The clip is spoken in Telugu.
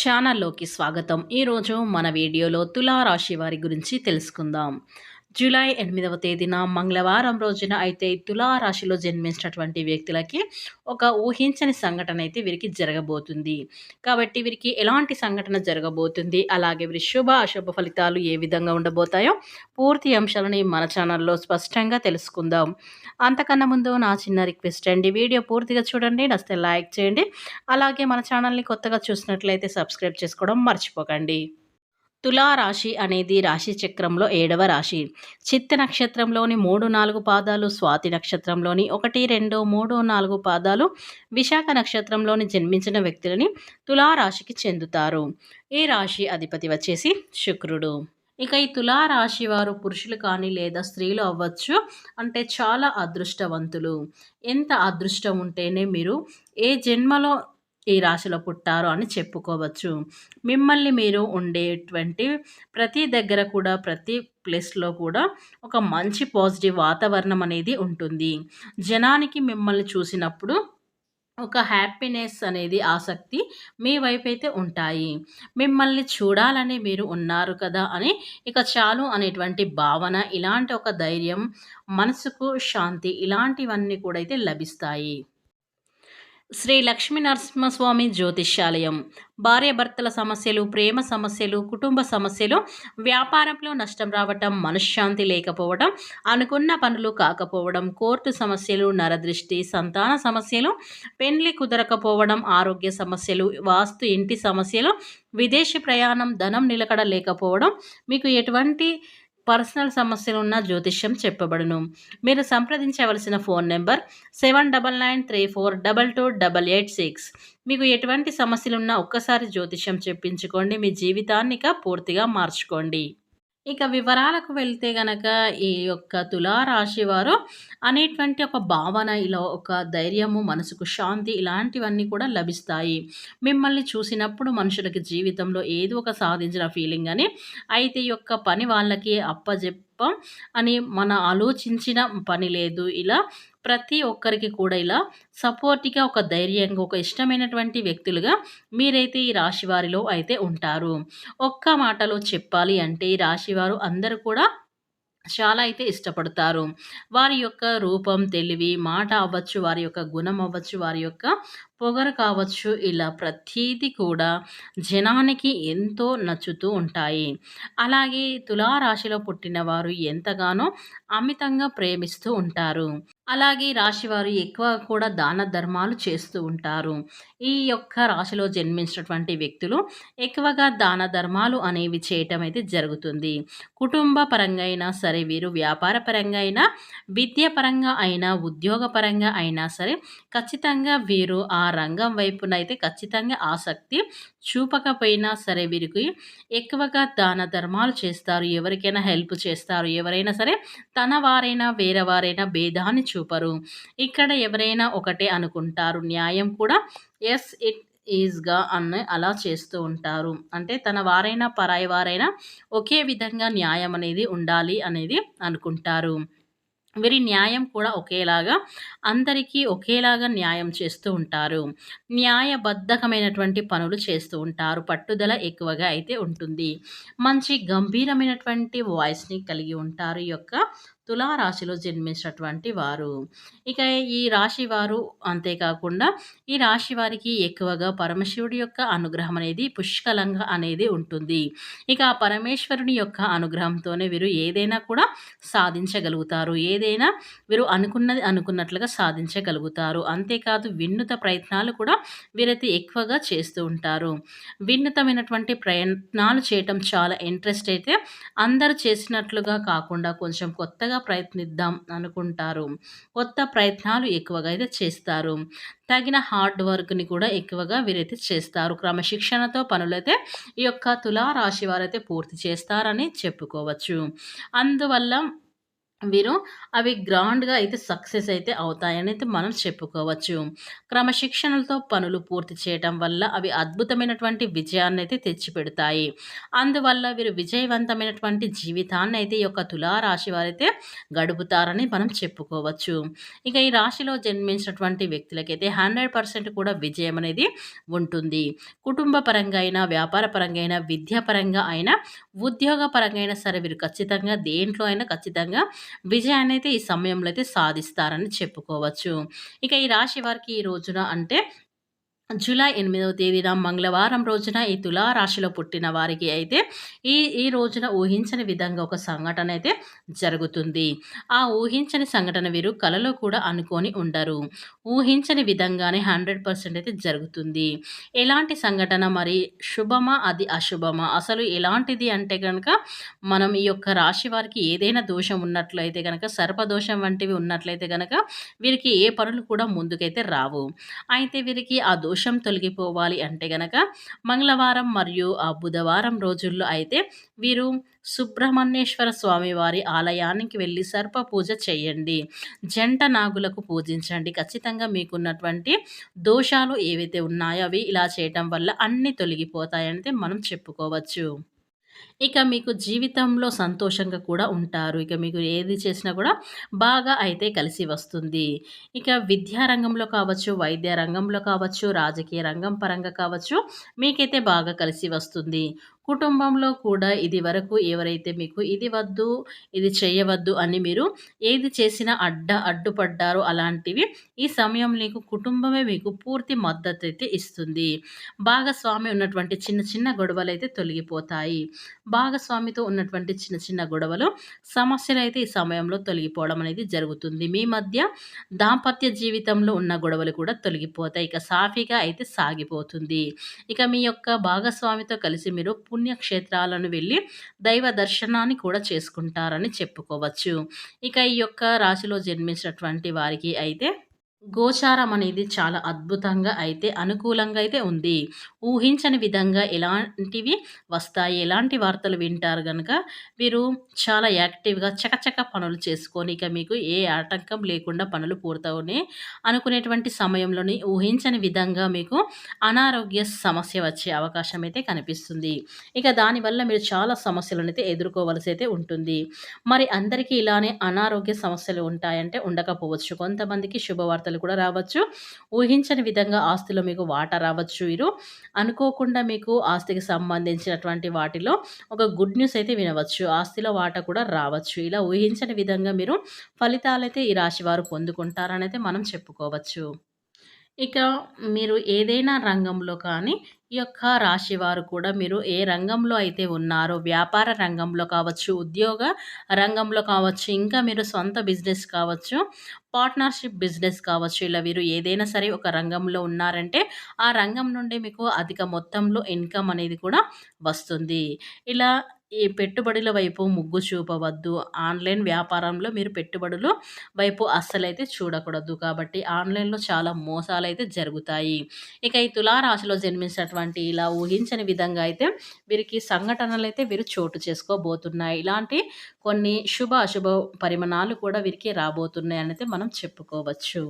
ఛానల్లోకి స్వాగతం. ఈరోజు మన వీడియోలో తులారాశి వారి గురించి తెలుసుకుందాం. జూలై ఎనిమిదవ తేదీన మంగళవారం రోజున అయితే తులారాశిలో జన్మించినటువంటి వ్యక్తులకి ఒక ఊహించని సంఘటన అయితే వీరికి జరగబోతుంది. కాబట్టి వీరికి ఎలాంటి సంఘటన జరగబోతుంది? అలాగే వీరి శుభ అశుభ ఫలితాలు ఏ విధంగా ఉండబోతాయో పూర్తి అంశాలని మన ఛానల్లో స్పష్టంగా తెలుసుకుందాం. అంతకన్నా ముందు నా చిన్న రిక్వెస్ట్ అండి వీడియో పూర్తిగా చూడండి నస్తే లైక్ చేయండి. అలాగే మన ఛానల్ని కొత్తగా చూసినట్లయితే సబ్స్క్రైబ్ చేసుకోవడం మర్చిపోకండి. తులారాశి అనేది రాశి చక్రంలో ఏడవ రాశి. చిత్త నక్షత్రంలోని మూడు నాలుగు పాదాలు స్వాతి నక్షత్రంలోని ఒకటి రెండు మూడు నాలుగు పాదాలు విశాఖ నక్షత్రంలోని జన్మించిన వ్యక్తులని తులారాశికి చెందుతారు. ఈ రాశి అధిపతి వచ్చేసి శుక్రుడు. ఇక ఈ తులారాశి వారు పురుషులు కానీ లేదా స్త్రీలు అవ్వచ్చు అంటే చాలా అదృష్టవంతులు. ఎంత అదృష్టం ఉంటేనే మీరు ఏ జన్మలో ఈ రాశిలో పుట్టారు అని చెప్పుకోవచ్చు. మిమ్మల్ని మీరు ఉండేటువంటి ప్రతి దగ్గర కూడా ప్రతి ప్లేస్లో కూడా ఒక మంచి పాజిటివ్ వాతావరణం అనేది ఉంటుంది. జనానికి మిమ్మల్ని చూసినప్పుడు ఒక హ్యాపీనెస్ అనేది ఆసక్తి మీ వైపు అయితే ఉంటాయి. మిమ్మల్ని చూడాలని మీరు ఉన్నారు కదా అని ఇక చాలు అనేటువంటి భావన ఇలాంటి ఒక ధైర్యం మనసుకు శాంతి ఇలాంటివన్నీ కూడా అయితే లభిస్తాయి. శ్రీ లక్ష్మీ నరసింహస్వామి జ్యోతిష్యాలయం. భార్యాభర్తల సమస్యలు ప్రేమ సమస్యలు కుటుంబ సమస్యలు వ్యాపారంలో నష్టం రావటం మనశ్శాంతి లేకపోవడం అనుకున్న పనులు కాకపోవడం కోర్టు సమస్యలు నరదృష్టి సంతాన సమస్యలు పెండ్లి కుదరకపోవడం ఆరోగ్య సమస్యలు వాస్తు ఇంటి సమస్యలు విదేశీ ప్రయాణం ధనం నిలకడ లేకపోవడం మీకు ఎటువంటి పర్సనల్ సమస్యలు ఉన్న జ్యోతిష్యం చెప్పబడును. మీరు సంప్రదించవలసిన phone number seven double nine three four double two double eight six. మీకు ఎటువంటి సమస్యలున్నా ఒక్కసారి జ్యోతిష్యం చెప్పించుకోండి. మీ జీవితాన్ని పూర్తిగా మార్చుకోండి. ఇక వివరాలకు వెళ్తే గనక ఈ యొక్క తులారాశి వారు అనేటువంటి ఒక భావన ఇలా ఒక ధైర్యము మనసుకు శాంతి ఇలాంటివన్నీ కూడా లభిస్తాయి. మిమ్మల్ని చూసినప్పుడు మనుషులకి జీవితంలో ఏదో ఒక సాధించిన ఫీలింగ్ అని అయితే ఈ యొక్క పని వాళ్ళకి అప్పజెప్ అని మన ఆలోచించిన పని లేదు. ఇలా ప్రతి ఒక్కరికి కూడా ఇలా సపోర్ట్గా ఒక ధైర్యంగా ఒక ఇష్టమైనటువంటి వ్యక్తులుగా మీరైతే ఈ రాశి వారిలో అయితే ఉంటారు. ఒక్క మాటలో చెప్పాలి అంటే ఈ రాశివారు అందరూ కూడా చాలా అయితే ఇష్టపడతారు. వారి యొక్క రూపం తెలివి మాట అవ్వచ్చు వారి యొక్క గుణం అవ్వచ్చు వారి యొక్క పొగరు కావచ్చు ఇలా ప్రతీది కూడా జనానికి ఎంతో నచ్చుతూ ఉంటాయి. అలాగే తులారాశిలో పుట్టిన వారు ఎంతగానో అమితంగా ప్రేమిస్తూ ఉంటారు. అలాగే రాశి వారు ఎక్కువ కూడా దాన ధర్మాలు చేస్తూ ఉంటారు. ఈ యొక్క రాశిలో జన్మించినటువంటి వ్యక్తులు ఎక్కువగా దాన ధర్మాలు అనేవి చేయటం అయితే జరుగుతుంది. కుటుంబ పరంగా అయినా సరే వీరు వ్యాపార పరంగా అయినా విద్యాపరంగా అయినా ఉద్యోగపరంగా అయినా సరే ఖచ్చితంగా వీరు ఆ రంగం వైపునైతే ఖచ్చితంగా ఆసక్తి చూపకపోయినా సరే వీరికి ఎక్కువగా దాన ధర్మాలు చేస్తారు. ఎవరికైనా హెల్ప్ చేస్తారు. ఎవరైనా సరే తన వారైనా వేరే వారైనా భేదాన్ని చూపరు. ఇక్కడ ఎవరైనా ఒకటే అనుకుంటారు. న్యాయం కూడా ఎస్ ఇట్ ఈజ్గా అన్న అలా చేస్తూ ఉంటారు. అంటే తన వారైనా పరాయి వారైనా ఒకే విధంగా న్యాయం అనేది ఉండాలి అనేది అనుకుంటారు. వీరి న్యాయం కూడా ఒకేలాగా అందరికీ ఒకేలాగా న్యాయం చేస్తూ ఉంటారు. న్యాయబద్ధకమైనటువంటి పనులు చేస్తూ ఉంటారు. పట్టుదల ఎక్కువగా అయితే ఉంటుంది. మంచి గంభీరమైనటువంటి వాయిస్ని కలిగి ఉంటారు. ఈ యొక్క తులారాశిలో జన్మించినటువంటి వారు. ఇక ఈ రాశి వారు అంతేకాకుండా ఈ రాశి వారికి ఎక్కువగా పరమశివుడి యొక్క అనుగ్రహం అనేది పుష్కలంగా అనేది ఉంటుంది. ఇక ఆ పరమేశ్వరుని యొక్క అనుగ్రహంతోనే వీరు ఏదైనా కూడా సాధించగలుగుతారు. ఏదైనా వీరు అనుకున్నది అనుకున్నట్లుగా సాధించగలుగుతారు. అంతేకాదు వినూత ప్రయత్నాలు కూడా వీరైతే ఎక్కువగా చేస్తూ ఉంటారు. వినూతమైనటువంటి ప్రయత్నాలు చేయటం చాలా ఇంట్రెస్ట్ అయితే అందరు చేసినట్లుగా కాకుండా కొంచెం కొత్తగా ప్రయత్నిద్దాం అనుకుంటారు. కొత్త ప్రయత్నాలు ఎక్కువగా అయితే చేస్తారు. తగిన హార్డ్ వర్క్ని కూడా ఎక్కువగా వీరైతే చేస్తారు. క్రమశిక్షణతో పనులైతే ఈ యొక్క తులారాశి వారైతే పూర్తి చేస్తారని చెప్పుకోవచ్చు. అందువల్ల వీరు అవి గ్రాండ్‌గా అయితే సక్సెస్ అయితే అవుతాయని అయితే మనం చెప్పుకోవచ్చు. క్రమశిక్షణలతో పనులు పూర్తి చేయటం వల్ల అవి అద్భుతమైనటువంటి విజయాన్ని అయితే తెచ్చిపెడతాయి. అందువల్ల వీరు విజయవంతమైనటువంటి జీవితాన్నయితే ఈ యొక్క తులారాశి వారైతే గడుపుతారని మనం చెప్పుకోవచ్చు. ఇక ఈ రాశిలో జన్మించినటువంటి వ్యక్తులకైతే 100% కూడా విజయం అనేది ఉంటుంది. కుటుంబ పరంగా అయినా, వ్యాపార పరంగా అయినా, విద్యాపరంగా అయినా, ఉద్యోగ పరంగా అయినా సరే వీరు ఖచ్చితంగా దేంట్లో అయినా ఖచ్చితంగా విజయాన్ని అయితే ఈ సమయంలో అయితే సాధిస్తారని చెప్పుకోవచ్చు. ఇక ఈ రాశి వారికి ఈ రోజున అంటే జూలై ఎనిమిదవ తేదీన మంగళవారం రోజున ఈ తులారాశిలో పుట్టిన వారికి అయితే ఈ ఈ రోజున ఊహించని విధంగా ఒక సంఘటన అయితే జరుగుతుంది. ఆ ఊహించని సంఘటన వీరు కలలో కూడా అనుకోని ఉండరు. ఊహించని విధంగానే 100% అయితే జరుగుతుంది. ఎలాంటి సంఘటన మరి శుభమా? అది అశుభమా? అసలు ఎలాంటిది అంటే కనుక మనం ఈ యొక్క రాశి వారికి ఏదైనా దోషం ఉన్నట్లయితే కనుక సర్పదోషం వంటివి ఉన్నట్లయితే కనుక వీరికి ఏ పనులు కూడా ముందుకైతే రావు. అయితే వీరికి ఆ దోషం తొలగిపోవాలి అంటే గనక మంగళవారం మరియు ఆ బుధవారం రోజుల్లో అయితే వీరు సుబ్రహ్మణ్యేశ్వర స్వామి వారి ఆలయానికి వెళ్ళి సర్ప పూజ చేయండి. జంట నాగులకు పూజించండి. ఖచ్చితంగా మీకున్నటువంటి దోషాలు ఏవైతే ఉన్నాయో అవి ఇలా చేయటం వల్ల అన్నీ తొలగిపోతాయంటే మనం చెప్పుకోవచ్చు. ఇక మీకు జీవితంలో సంతోషంగా కూడా ఉంటారు. ఇక మీకు ఏది చేసినా కూడా బాగా అయితే కలిసి వస్తుంది. ఇక విద్యా రంగంలో కావచ్చు, వైద్య రంగంలో కావచ్చు, రాజకీయ రంగం పరంగా కావచ్చు, మీకైతే బాగా కలిసి వస్తుంది. కుటుంబంలో కూడా ఇది వరకు ఎవరైతే మీకు ఇది వద్దు, ఇది చేయవద్దు అని మీరు ఏది చేసినా అడ్డ అడ్డుపడ్డారో అలాంటివి ఈ సమయం మీకు కుటుంబమే మీకు పూర్తి మద్దతు అయితే ఇస్తుంది. భాగస్వామి ఉన్నటువంటి చిన్న చిన్న గొడవలు అయితే తొలగిపోతాయి. భాగస్వామితో ఉన్నటువంటి చిన్న చిన్న గొడవలు, సమస్యలు అయితే ఈ సమయంలో తొలగిపోవడం అనేది జరుగుతుంది. మీ మధ్య దాంపత్య జీవితంలో ఉన్న గొడవలు కూడా తొలగిపోతాయి. ఇక సాఫీగా అయితే సాగిపోతుంది. ఇక మీ యొక్క భాగస్వామితో కలిసి మీరు పుణ్యక్షేత్రాలను వెళ్ళి దైవ దర్శనాన్ని కూడా చేసుకుంటారని చెప్పుకోవచ్చు. ఇక ఈ యొక్క రాశిలో జన్మించినటువంటి వారికి అయితే గోచారం అనేది చాలా అద్భుతంగా అయితే అనుకూలంగా అయితే ఉంది. ఊహించని విధంగా ఎలాంటివి వస్తాయి, ఎలాంటి వార్తలు వింటారు కనుక వీరు చాలా యాక్టివ్‌గా చకచక పనులు చేసుకొని ఇక మీకు ఏ ఆటంకం లేకుండా పనులు పూర్తవునే అనుకునేటువంటి సమయంలోని ఊహించని విధంగా మీకు అనారోగ్య సమస్య వచ్చే అవకాశం అయితే కనిపిస్తుంది. ఇక దానివల్ల మీరు చాలా సమస్యలనైతే ఎదుర్కోవలసి అయితే ఉంటుంది. మరి అందరికీ ఇలానే అనారోగ్య సమస్యలు ఉంటాయంటే ఉండకపోవచ్చు. కొంతమందికి శుభవార్తలు కూడా రావచ్చు. ఊహించని విధంగా ఆస్తిలో మీకు వాటా రావచ్చు. వీరు అనుకోకుండా మీకు ఆస్తికి సంబంధించినటువంటి వాటిలో ఒక గుడ్ న్యూస్ అయితే వినవచ్చు. ఆస్తిలో వాటా కూడా రావచ్చు. ఇలా ఊహించని విధంగా మీరు ఫలితాలైతే ఈ రాశి వారు పొందుకుంటారనైతే మనం చెప్పుకోవచ్చు. ఇక మీరు ఏదైనా రంగంలో కానీ ఈ యొక్క రాశి వారు కూడా మీరు ఏ రంగంలో అయితే ఉన్నారో వ్యాపార రంగంలో కావచ్చు, ఉద్యోగ రంగంలో కావచ్చు, ఇంకా మీరు సొంత బిజినెస్ కావచ్చు, పార్ట్నర్‌షిప్ బిజినెస్ కావచ్చు. ఇలా వీరు ఏదైనా సరే ఒక రంగంలో ఉన్నారంటే ఆ రంగం నుండి మీకు అధిక మొత్తంలో ఇన్‌కమ్ అనేది కూడా వస్తుంది. ఇలా ఈ పెట్టుబడుల వైపు మొగ్గు చూపవద్దు. ఆన్‌లైన్ వ్యాపారంలో మీరు పెట్టుబడుల వైపు అస్సలైతే చూడకూడదు. కాబట్టి ఆన్‌లైన్‌లో చాలా మోసాలు అయితే జరుగుతాయి. ఇక ఈ తులారాశిలో జన్మించినటువంటి ఇలా ఊహించని విధంగా అయితే వీరికి సంఘటనలు అయితే వీరు చోటు చేసుకోబోతున్నాయి. ఇలాంటి కొన్ని శుభ, అశుభ పరిమాణాలు కూడా వీరికి రాబోతున్నాయి అనేది మనం చెప్పుకోవచ్చు.